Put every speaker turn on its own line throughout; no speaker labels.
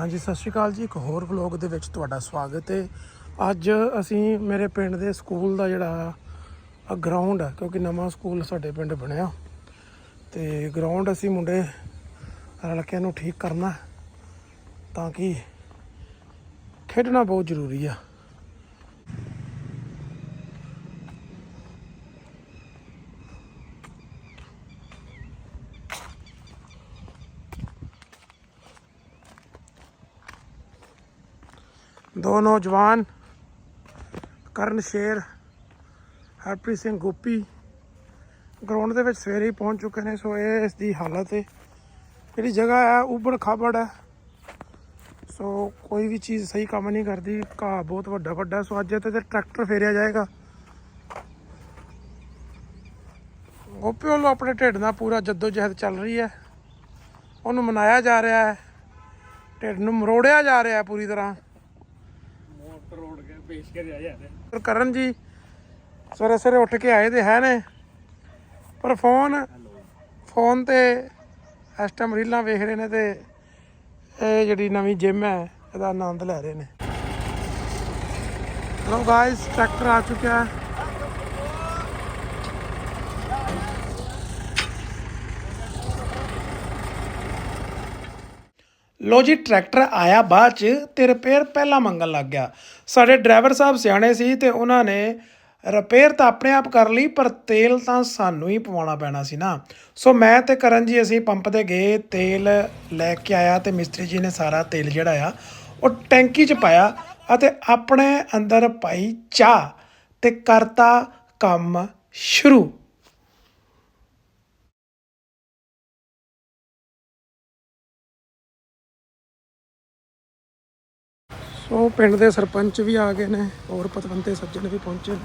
ਹਾਂਜੀ, ਸਤਿ ਸ਼੍ਰੀ ਅਕਾਲ ਜੀ। ਇੱਕ ਹੋਰ ਵਲੌਗ ਦੇ ਵਿੱਚ ਤੁਹਾਡਾ ਸਵਾਗਤ ਹੈ। ਅੱਜ ਅਸੀਂ ਮੇਰੇ ਪਿੰਡ ਦੇ ਸਕੂਲ ਦਾ ਜਿਹੜਾ ਗਰਾਊਂਡ ਹੈ ਕਿਉਂਕਿ ਨਵਾਂ ਸਕੂਲ ਸਾਡੇ ਪਿੰਡ ਬਣਿਆ। ਤੇ ਗਰਾਊਂਡ ਅਸੀਂ ਮੁੰਡੇ ਰਲਕਿਆਂ ਨੂੰ ਠੀਕ ਕਰਨਾ, ਤਾਂ ਕਿ ਖੇਡਣਾ ਬਹੁਤ ਜ਼ਰੂਰੀ ਆ। ਦੋ ਨੌਜਵਾਨ, ਕਰਨ ਸ਼ੇਰ, ਹਰਪ੍ਰੀਤ ਸਿੰਘ ਗੋਪੀ ਗਰਾਊਂਡ ਦੇ ਵਿੱਚ ਸਵੇਰੇ ਹੀ ਪਹੁੰਚ ਚੁੱਕੇ ਨੇ, ਸੋ ਇਹ ਇਸ ਦੀ ਹਾਲਤ ਹੈ। ਜਿਹੜੀ ਜਗ੍ਹਾ ਹੈ, ਉਬੜ ਖਾਬੜ ਹੈ। ਸੋ ਕੋਈ ਵੀ ਚੀਜ਼ ਸਹੀ ਕੰਮ ਨਹੀਂ ਕਰਦੀ, ਘਾਹ ਬਹੁਤ ਵੱਡਾ ਵੱਡਾ ਸੋ ਅੱਜ ਇੱਥੇ ਤੇ ਟਰੈਕਟਰ ਫੇਰਿਆ ਜਾਏਗਾ। ਗੋਪੀ ਵੱਲੋਂ ਆਪਣੇ ਢਿੱਡ ਨਾਲ ਪੂਰਾ ਜੱਦੋ ਜਹਿਦ ਚੱਲ ਰਹੀ ਹੈ। ਉਹਨੂੰ ਮਨਾਇਆ ਜਾ ਰਿਹਾ ਹੈ। ਢਿੱਡ ਨੂੰ ਮਰੋੜਿਆ ਜਾ ਰਿਹਾ ਹੈ ਪੂਰੀ ਤਰ੍ਹਾਂ।
ਪੇਸ਼ ਕਰਿਆ ਜਾਂਦਾ
ਕਰਨ ਜੀ, ਸਵੇਰੇ ਸਵੇਰੇ ਉੱਠ ਕੇ ਆਏ ਤੇ ਹੈ ਨੇ। ਪਰ ਫੋਨ ਫੋਨ ਤੇ ਇਸ ਟਾਈਮ ਰੀਲਾਂ ਵੇਖ ਰਹੇ ਨੇ ਤੇ ਇਹ ਜਿਹੜੀ ਨਵੀਂ ਜਿਮ ਹੈ, ਇਹਦਾ ਆਨੰਦ ਲੈ ਰਹੇ ਨੇ। ਲੋ ਗਾਇਸ ਟਰੈਕਟਰ ਆ ਚੁੱਕਿਆ। ਹੈ ਲੋ ਜੀ, ਟਰੈਕਟਰ ਆਇਆ ਬਾਅਦ ਚ ਤੇ ਰਿਪੇਅਰ ਪਹਿਲਾਂ ਮੰਗਣ ਲੱਗ ਗਿਆ। ਸਾਡੇ ਡਰਾਈਵਰ ਸਾਹਿਬ ਸਿਆਣੇ ਸੀ ਤੇ ਉਹਨਾਂ ਨੇ ਰਿਪੇਅਰ ਤਾਂ ਆਪਣੇ ਆਪ ਕਰ ਲਈ, ਪਰ ਤੇਲ ਤਾਂ ਸਾਨੂੰ ਹੀ ਪਵਾਉਣਾ ਪੈਣਾ ਸੀ ਨਾ। ਸੋ ਮੈਂ ਤੇ ਕਰਨ ਜੀ ਅਸੀਂ ਪੰਪ ਤੇ ਗਏ, ਤੇਲ ਲੈ ਕੇ ਆਇਆ ਤੇ ਮਿਸਤਰੀ ਜੀ ਨੇ ਸਾਰਾ ਤੇਲ ਜਿਹੜਾ ਆ, ਉਹ ਟੈਂਕੀ 'ਚ ਪਾਇਆ ਅਤੇ ਆਪਣੇ ਅੰਦਰ ਪਾਈ ਚਾਹ ਤੇ ਕਰਤਾ ਕੰਮ ਸ਼ੁਰੂ। ਸੋ ਪਿੰਡ ਦੇ ਸਰਪੰਚ ਵੀ ਆ ਗਏ ਨੇ, ਹੋਰ ਪਤਵੰਤੇ ਸੱਜਣ ਵੀ ਪਹੁੰਚੇ ਨੇ।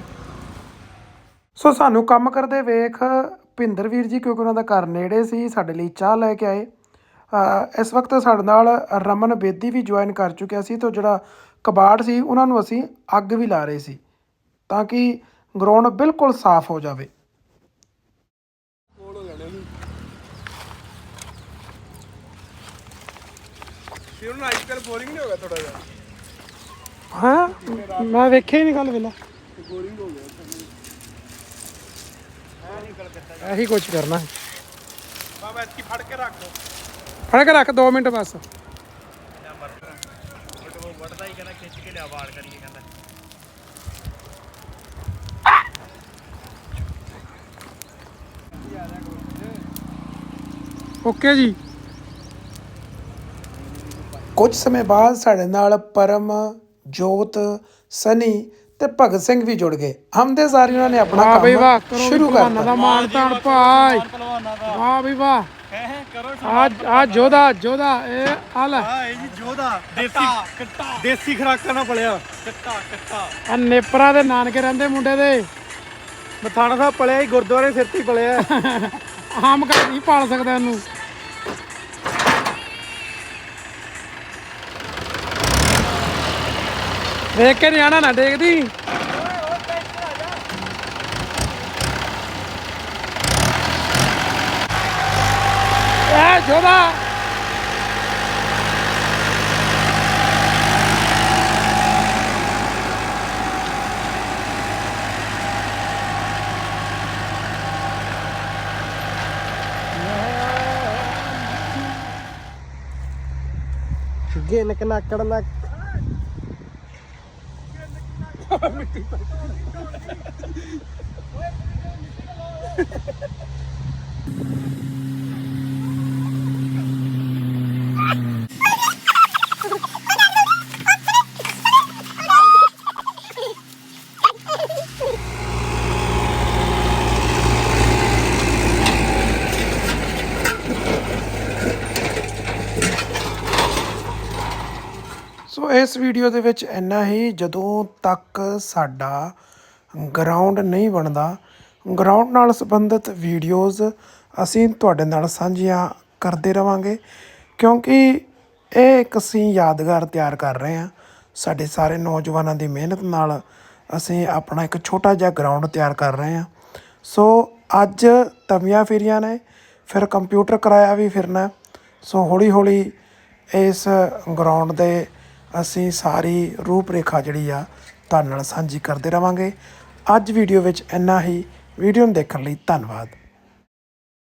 ਸੋ ਸਾਨੂੰ ਕੰਮ ਕਰਦੇ ਵੇਖ ਭਿੰਦਰ ਵੀਰ ਜੀ, ਕਿਉਂਕਿ ਉਹਨਾਂ ਦਾ ਘਰ ਨੇੜੇ ਸੀ, ਸਾਡੇ ਲਈ ਚਾਹ ਲੈ ਕੇ ਆਏ। ਇਸ ਵਕਤ ਸਾਡੇ ਨਾਲ ਰਮਨ ਬੇਦੀ ਵੀ ਜੁਆਇਨ ਕਰ ਚੁੱਕਿਆ ਸੀ ਤੇ ਜਿਹੜਾ ਕਬਾੜ ਸੀ, ਉਹਨਾਂ ਨੂੰ ਅਸੀਂ ਅੱਗ ਵੀ ਲਾ ਰਹੇ ਸੀ, ਤਾਂ ਕਿ ਗਰਾਊਂਡ ਬਿਲਕੁਲ ਸਾਫ਼ ਹੋ ਜਾਵੇ।
ਕੋਲ ਹੋ ਜਾਣੇ ਸੀ ਬੋਰਿੰਗ ਨਹੀਂ ਹੋ ਗਿਆ ਥੋੜਾ ਜਿਹਾ?
ਹਾਂ ਮੈਂ ਵੇਖਿਆ ਹੀ ਨਹੀਂ ਗੱਲ ਵੇਲਾ।
ਬੋਰਿੰਗ ਹੋ ਗਿਆ
ਇਹੀ ਕੁਝ ਕਰਨਾ ਹੈ।
ਬਾਬਾ ਐਤਕੀ ਫੜ ਕੇ ਰੱਖ
ਫੜ ਕੇ ਰੱਖ 2 ਮਿੰਟ ਬਸ।
ਉਹ ਵੱਟਦਾ ਹੀ ਕਹਿੰਦਾ ਖਿੱਚ ਕੇ ਲਿਆ ਵਾਲ ਕਰੀਏ ਕਹਿੰਦਾ
ਓਕੇ ਜੀ। ਕੁਝ ਸਮੇਂ ਬਾਅਦ ਸਾਡੇ ਨਾਲ ਪਰਮ ਜੋਤ ਸਨੀ ਤੇ ਭਗਤ ਸਿੰਘ ਵੀ ਜੁੜ ਗਏ। ਹਮਦੇ ਸਾਰੀ ਉਹਨਾਂ ਨੇ ਆਪਣਾ
ਵਾਹ ਬਈ ਵਾਹ
ਕੰਮ
ਕਰੋ
ਸ਼ੁਰੂ ਕਰਤਾ।
ਦਾ ਮਾਣ ਤਾਣ ਭਾਈ।
ਪਹਿਲਵਾਨਾਂ ਦਾ
ਵਾਹ ਬਈ ਵਾਹ।
ਹੈ ਕਰੋ
ਆ ਆ ਜੋਦਾ ਜੋਦਾ ਇਹ ਆ ਲੈ।
ਆ ਇਹ ਜੀ ਜੋਦਾ ਦੇਸੀ ਕੱਟਾ ਦੇਸੀ ਖਰਾਕਾਂ ਨਾਲ ਪਲਿਆ ਕੱਟਾ ਕੱਟਾ
ਆ ਨੇਪਰਾ ਦੇ ਨਾਨਕੇ ਰਹਿੰਦੇ ਮੁੰਡੇ ਦੇ।
ਮਥਾਣਾ ਸਾਹਿਬ ਪਲਿਆ ਹੀ ਗੁਰਦੁਆਰੇ ਸਿਰ ਤੇ ਹੀ ਪਲਿਆ
ਆਮ ਘਰ ਨਹੀਂ ਪਾਲ ਸਕਦਾ ਇਹਨੂੰ। ਦੇਖ ਕੇ ਨਿਆਣਾ ਨਾ ਡੇਗਦੀ ਐ ਜੋਦਾ
ਗਿਨ ਕੇ ਨੱਕੜ ਨਾ ਸੋ ਇਸ ਵੀਡੀਓ ਦੇ ਵਿੱਚ ਇੰਨਾ ਹੀ, ਜਦੋਂ ਤੱਕ ਸਾਡਾ ਗਰਾਊਂਡ ਨਹੀਂ ਬਣਦਾ ਗਰਾਊਂਡ ਨਾਲ ਸੰਬੰਧਿਤ ਵੀਡੀਓਜ਼ ਅਸੀਂ ਤੁਹਾਡੇ ਨਾਲ ਸਾਂਝੀਆਂ ਕਰਦੇ ਰਵਾਂਗੇ, ਕਿਉਂਕਿ ਇਹ ਇੱਕ ਅਸੀਂ ਯਾਦਗਾਰ ਤਿਆਰ ਕਰ ਰਹੇ ਹਾਂ। ਸਾਡੇ ਸਾਰੇ ਨੌਜਵਾਨਾਂ ਦੀ ਮਿਹਨਤ ਨਾਲ ਅਸੀਂ ਆਪਣਾ ਇੱਕ ਛੋਟਾ ਜਿਹਾ ਗਰਾਊਂਡ ਤਿਆਰ ਕਰ ਰਹੇ ਹਾਂ। ਸੋ ਅੱਜ ਤਵੀਆਂ ਫੇਰੀਆਂ ਨੇ, ਫਿਰ ਕੰਪਿਊਟਰ ਕਰਾਇਆ ਵੀ ਫਿਰਨਾ ਸੋ ਹੌਲੀ ਹੌਲੀ ਇਸ ਗਰਾਊਂਡ ਦੇ ਅਸੀਂ ਸਾਰੀ ਰੂਪਰੇਖਾ ਜਿਹੜੀ ਆ ਤੁਹਾਡੇ ਨਾਲ ਸਾਂਝੀ ਕਰਦੇ ਰਵਾਂਗੇ। ਅੱਜ ਵੀਡੀਓ ਵਿੱਚ ਇੰਨਾ ਹੀ। ਵੀਡੀਓ ਨੂੰ ਦੇਖਣ ਲਈ ਧੰਨਵਾਦ।